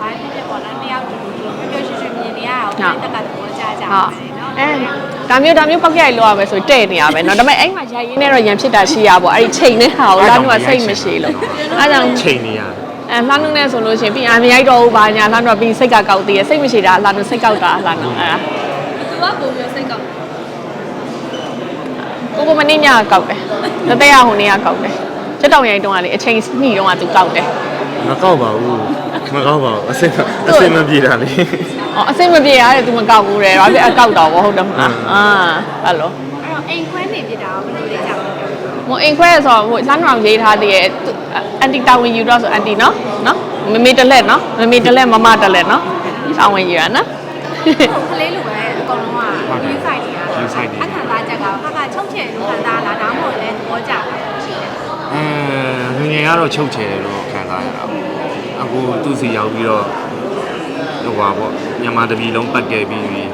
ဘာဖြစ်ဖြစ်ပေါ့နော်နှစ်ယောက်တူတူပျော်ပျော်ရွှင်ရွှင်မြင်နေရအောင် ဟုတ် တက်ကသဘောကျကြ ဟု ပါ တ် မယ်နော် အဲဒါမျိုးဒါမျိုးပောက်ကြိုက်လို့ရမယ်ဆိုတဲ့နေရမယ်เนาะဒါပေမဲ့အဲ့မှာရိုက်ရင်းနဲ့တော့ရန်ဖြစ်တာရှိရပေါ့အဲ့ဒီချိန်နဲ့ဟာကိုလာနုကစိတ်မရှိလို့အဲ့ကြောင့် ချိန်နေရ အဲလှမ်းနုနဲ့ဆိုလို့ရှိရင်ပြီးအာမရိုက်တော့ဘူးပါညာလှမ်းတော့ပြီးစိတ်ကကောက်သေးရစိတ်မရှိတာလှမ်းနုစိတ်ကောက်တာလှမ်းနုအဲ သူကပုံပြစိတ်ကောက် ကိုကိုမင်းညကောက်တယ်တသက်ရဟိုနေ့ကကောက်တယ်ချက်တောင်ရိုက်တုန်းကလေအချိန်ညှိတုန်းကသူကောက်တယ် မကောက်ပါဘူး မကောက်ပါဘူးအစင်အစင်မပြေတာလေအော်အစိတ်မပြေရတဲ့သူမကောက်ဘူးတဲ့ဘာဖြစ်အကောက်တော့ဘောဟုတ်တယ်မလားအာဟယ်လိုအဲ့တော့အိမ်ခွဲနေပြတာကိုဘယ်လိုလဲကြောက်လဲမအိမ်ခွဲဆိုတော့ဟိုလှမ်းတော်ရေးထားသေးရဲ့အန်တီတာဝန်ယူတော့ဆိုအန်တီနော်နော်မမေတလက်နော်မမေတလက်မမတလက်နော်တာဝန်ယူရနော်ကလေးလိုပဲအကုန်လုံးက view site တွေက view site တွေအခါသားချက်ကခါခါချုပ်ချယ်လို့ခံစားလာဒါမှမဟုတ်လည်းသဘောကျတာရှိတယ်အဲငငယ်ကတော့ချုပ်ချယ်တယ်လို့ခံစားရတာပေါ့ အခုသူ့စီရောက်ပြီးတော့ဟိုပါပေါ့မြန်မာတပြည်လုံးပတ်ခဲ့ပြီးပြီ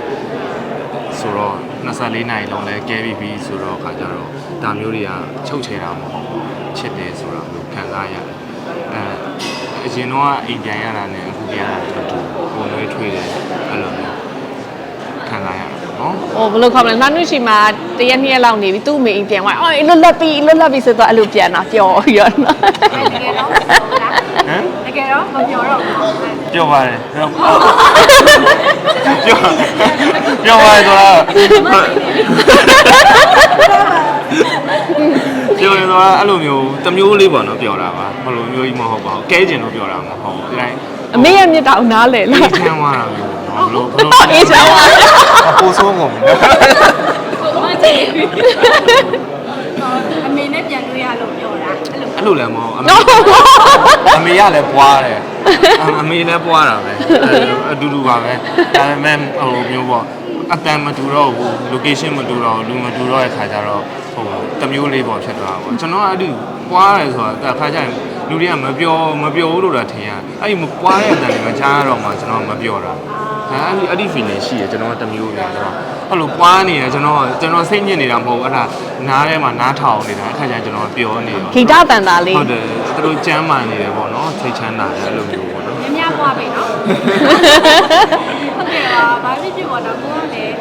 ဆိုတော့24နိုင်လုံးလဲကဲပြီးပြီဆိုတော့ခါကြတော့ဒါမျိုးတွေကချုပ်ချယ်တာမဟုတ်ဘူးချစ်တယ်ဆိုတာမျိုးခံစားရတယ်အဲအရင်တော့အိမ်ပြန်ရတာနဲ့အခုပြန်ရတာတူပုံရွေးထွေးတယ်အဲ့လိုမျိုးခံစားရတာပေါ့နော်ဟိုဘယ်လိုခေါ်မလဲလှမ်းနုရှိမှာတရက်နှစ်ရက်လောက်နေပြီသူ့အမေအိမ်ပြန်သွားအော်လွတ်လပ်ပြီလွတ်လပ်ပြီဆိုတော့အဲ့လိုပြန်တာပျော်ရောနော်တကယ်တော့မပြောဘူးလားဟမ်တကယ် တော့မပြောတော့ဘူး ပြောပါတယ်ပြောပြောပြောပါတယ်ဆိုတာပြောရင်တော့အဲ့လိုမျိုးတစ်မျိုးလေးပေါ့နော်ပြောတာပါဘယ်လိုမျိုးကြီးမဟုတ်ပါဘူးကဲကျင်တော့ပြောတာမဟုတ်ဘူးဒီတိုင်းအမေရဲ့မြစ်တောင်နားလေလားအေးချမ်းသွားတာမျိုးနော်ဘယ်လိုဘယ်လိုအေးချမ်းသွားပိုဆိုးကုန်ပြီကိုမကြည့်အမေနဲ့ပြန်တွေ့ရလို့ပြောတာ အဲ့လိုအဲ့လိုလည်းမဟုတ်အမေအမေကလည်းပွားတယ်အမေလည်းပွားတာပဲအတူတူပါပဲဒါပေမဲ့ဟိုမျိုးပေါ့အတန်မတူတော့ဘူး location မတူတော့လူမတူတော့တဲ့ခါကျတော့ဟိုတမျိုးလေးပေါ့ဖြစ်သွားတာပေါ့ကျွန်တော်ကအဲ့ဒီပွားတယ်ဆိုတာအခါကျရင်လူတွေကမပြောမပြောဘူးလို့တော့ထင်ရအဲ့ဒီမပွားတဲ့အတန်တွေမကြားတော့မှကျွန်တော်မပြောတာ ဟာဒီအဲ့ဒီ feeling ရှိရကျွန်တော်ကတမျိုးပဲကျွန်တော်အဲ့လိုပွားနေရကျွန်တော်ကျွန်တော်စိတ်ညစ်နေတာမဟုတ်ဘူးအဲ့ဒါနားထဲမှာနားထောင်နေတာအခါကျကျွန်တော်ပျော်နေတော့ဂီတတန်တာလေးဟုတ်တယ်သူတို့ကြမ်းမာနေတယ်ပေါ့နော်စိတ်ချမ်းသာတယ်အဲ့လိုမျိုးပေါ့နော်မြများပွားပဲနော်ဟုတ်ကဲ့ပါဘာဖြစ်ဖြစ်ပေါ့နော်ကိုကလည်း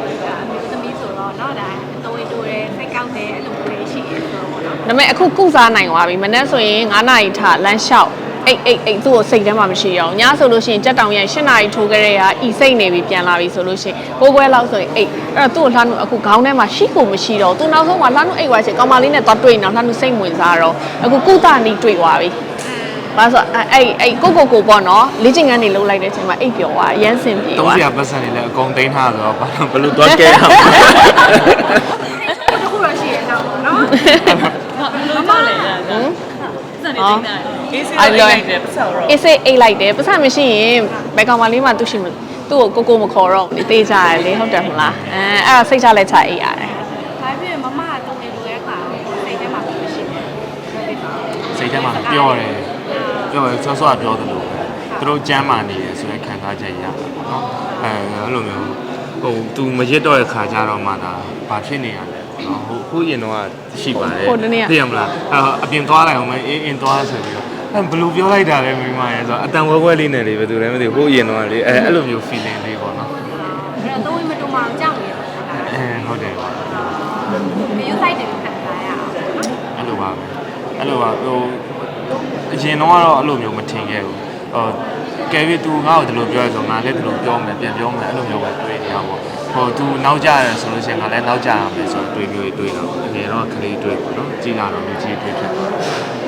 အမျိုးသမီးဆိုတော့နော်ဒါအသွေးတိုးတယ်စိတ်ကောင်းတယ်အဲ့လိုမျိုးရှိနေတယ်ဆိုတော့ပေါ့နော်ဒါပေမဲ့အခုကုစားနိုင်သွားပြီမနေ့ဆိုရင်9နာရီထလမ်းလျှောက် အိတ်အိတ်အိတ်သူ့ကိုစိတ်ထဲမှာမရှိအောင်ညဆိုလို့ရှိရင်ကြက်တောင်ရ8နာရီထိုးခဲ့တဲ့ဟာဤစိတ်နေပြီပြန်လာပြီဆိုလို့ရှိရင်ဘိုးဘွဲလောက်ဆိုရင်အိတ်အဲ့တော့သူ့ကိုလှမ်းလို့အခုခေါင်းထဲမှာရှိကိုမရှိတော့သူနောက်ဆုံးမှာလှမ်းလို့အိတ်သွားချင်ကောင်မလေးနဲ့သွားတွေ့နေတော့လှမ်းလို့စိတ်ဝင်စားတော့အခုကုသနီးတွေ့သွားပြီဘာလို့ဆိုအဲ့အဲ့ကိုကိုကိုပေါ့နော်လေ့ကျင့်ခန်းတွေလုပ်လိုက်တဲ့အချိန်မှာအိတ်ပျော်သွားရမ်းစင်ပြေတုံးသွားစရာပတ်စံတွေလည်းအကုန်သိမ်းထားဆိုတော့ဘာလို့ဘယ်လိုတော့ကဲအောင်တခုတော့ရှိရတော့ပေါ့နော်မမလည်းရတာ စနေတိုင်းတာအေးစေးလိုက်တယ်ပတ်စောတော့အေးစိတ်အိတ်လိုက်တယ်ပတ်စံမရှိရင်ဘယ်ကောင်မလေးမှသူ့ရှိမသူ့ကိုကိုကိုမခေါ်တော့ဘူးတေးကြရလေဟုတ်တယ်မလားအဲအဲ့ဒါစိတ်ချလက်ချအိတ်ရတယ်ဘာဖြစ်မမကတုံနေလို့ရခါစိတ်ထဲမှာမရှိဘူးစိတ်ထဲမှာပြောတယ်ပြောတယ်ဆော့ဆော့ပြောတယ်လို့သူတို့ကြမ်းမာနေတယ်ဆိုရင်ခံစားချက်ရတာပေါ့နော်အဲအဲ့လိုမျိုးဟို तू မရစ်တော့တဲ့ခါကျတော့မှဒါဘာဖြစ်နေရလဲ ပေါ့နော်ဟိုခုရင်တော့ရှိပါတယ်သိရမလားအပြင်သွားလိုက်အောင်မအင်းအင်းသွားဆိုပြီးတော့အဲဘယ်လိုပြောလိုက်တာလဲမိမရဲ့ဆိုတော့အတန်ဝဲဝဲလေးနဲ့လေဘယ်သူလဲမသိဘူးဟိုရင်တော့လေအဲအဲ့လိုမျိုး feeling လေးပေါ့နော်အဲ့တော့သုံးဝမတူမအောင်ကြောက်နေတော့ဟုတ်လားအဲဟုတ်တယ်ပါ မယူဆိုင်တယ်ခံစားရအောင်နော်အဲ့လိုပါပဲအဲ့လိုပါဟိုအရင်တော့ကတော့အဲ့လိုမျိုးမထင်ခဲ့ဘူးဟိုကယ်ဗီသူငါ့ကိုဒီလိုပြောရဆိုငါလည်းဒီလိုပြောမယ်ပြန်ပြောမယ်အဲ့လိုမျိုးပဲတွေးနေရပါ ဟိုသူနောက်ကြရတယ်ဆိုလို့ရှိရင်ငါလည်းနောက်ကြရမယ်ဆိုတော့တွေးမျိုးတွေးတာပေါ့အရင်တော့ကလေးတွေးပေါ့နော်ကြီးလာတော့လူကြီးတွေးဖြစ်သွားတယ်